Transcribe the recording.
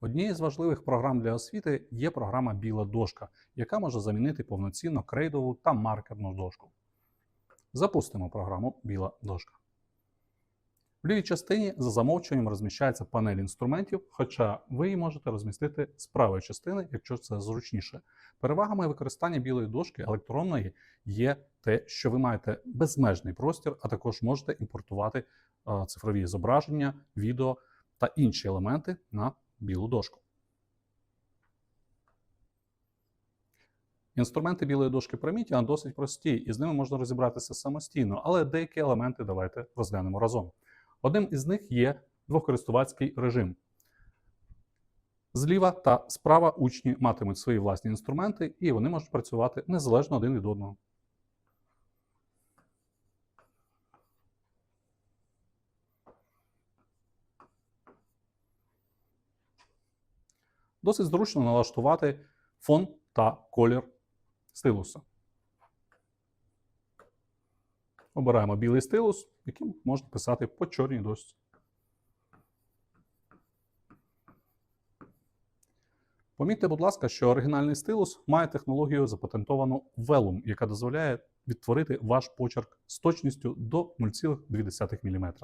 Однією з важливих програм для освіти є програма Біла дошка, яка може замінити повноцінно крейдову та маркерну дошку. Запустимо програму Біла дошка. В лівій частині за замовчуванням розміщається панель інструментів, хоча ви її можете розмістити з правої частини, якщо це зручніше. Перевагами використання білої дошки електронної є те, що ви маєте безмежний простір, а також можете імпортувати е, цифрові зображення, відео та інші елементи на білу дошку. Інструменти білої дошки Promethean досить прості, і з ними можна розібратися самостійно, але деякі елементи давайте розглянемо разом. Одним із них є двокористувацький режим. Зліва та справа учні матимуть свої власні інструменти, і вони можуть працювати незалежно один від одного. Досить зручно налаштувати фон та колір стилуса. Обираємо білий стилус, яким можна писати по чорній дошці. Помітьте, будь ласка, що оригінальний стилус має технологію запатентовану Vellum, яка дозволяє відтворити ваш почерк з точністю до 0,2 мм.